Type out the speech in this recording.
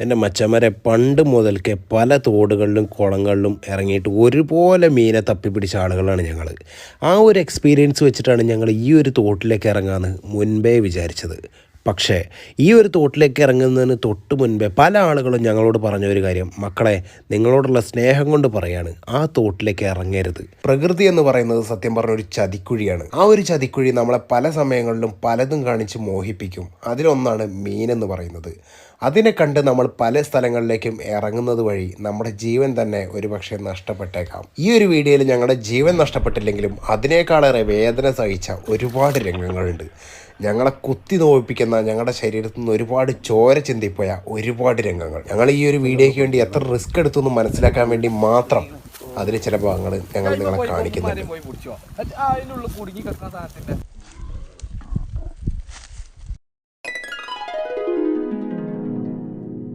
എന്റെ മച്ചന്മാരെ പണ്ട് മുതൽക്കേ പല തോടുകളിലും കുളങ്ങളിലും ഇറങ്ങിയിട്ട് ഒരുപോലെ മീനെ തപ്പിപ്പിടിച്ച ആളുകളാണ് ഞങ്ങൾ ആ ഒരു എക്സ്പീരിയൻസ് വെച്ചിട്ടാണ് ഞങ്ങൾ ഈ ഒരു തോട്ടിലേക്ക് ഇറങ്ങാമെന്ന് മുൻപേ വിചാരിച്ചത്. പക്ഷേ ഈ ഒരു തോട്ടിലേക്ക് ഇറങ്ങുന്നതിന് തൊട്ട് മുൻപേ പല ആളുകളും ഞങ്ങളോട് പറഞ്ഞ ഒരു കാര്യം മക്കളെ നിങ്ങളോടുള്ള സ്നേഹം കൊണ്ട് പറയാണ് ആ തോട്ടിലേക്ക് ഇറങ്ങരുത്. പ്രകൃതി എന്ന് പറയുന്നത് സത്യം പറഞ്ഞ ഒരു ചതിക്കുഴിയാണ്. ആ ഒരു ചതിക്കുഴി നമ്മളെ പല സമയങ്ങളിലും പലതും കാണിച്ച് മോഹിപ്പിക്കും. അതിലൊന്നാണ് മീൻ എന്ന് പറയുന്നത്. അതിനെ കണ്ട് നമ്മൾ പല സ്ഥലങ്ങളിലേക്കും ഇറങ്ങുന്നത് വഴി നമ്മുടെ ജീവൻ തന്നെ ഒരുപക്ഷെ നഷ്ടപ്പെട്ടേക്കാം. ഈ ഒരു വീഡിയോയിൽ ഞങ്ങളുടെ ജീവൻ നഷ്ടപ്പെട്ടില്ലെങ്കിലും അതിനേക്കാളേറെ വേദന സഹിച്ച ഒരുപാട് രംഗങ്ങളുണ്ട്. ഞങ്ങളെ കുത്തി നോവിപ്പിക്കുന്ന ഞങ്ങളുടെ ശരീരത്തിൽ നിന്ന് ഒരുപാട് ചോര ചിന്തിപ്പോയ ഒരുപാട് രംഗങ്ങൾ. ഞങ്ങൾ ഈ ഒരു വീഡിയോയ്ക്ക് വേണ്ടി എത്ര റിസ്ക് എടുത്തു എന്ന് മനസ്സിലാക്കാൻ വേണ്ടി മാത്രം അതിന് ചില ഭാഗങ്ങൾ ഞങ്ങൾ നിങ്ങളെ കാണിക്കുന്നുണ്ട്.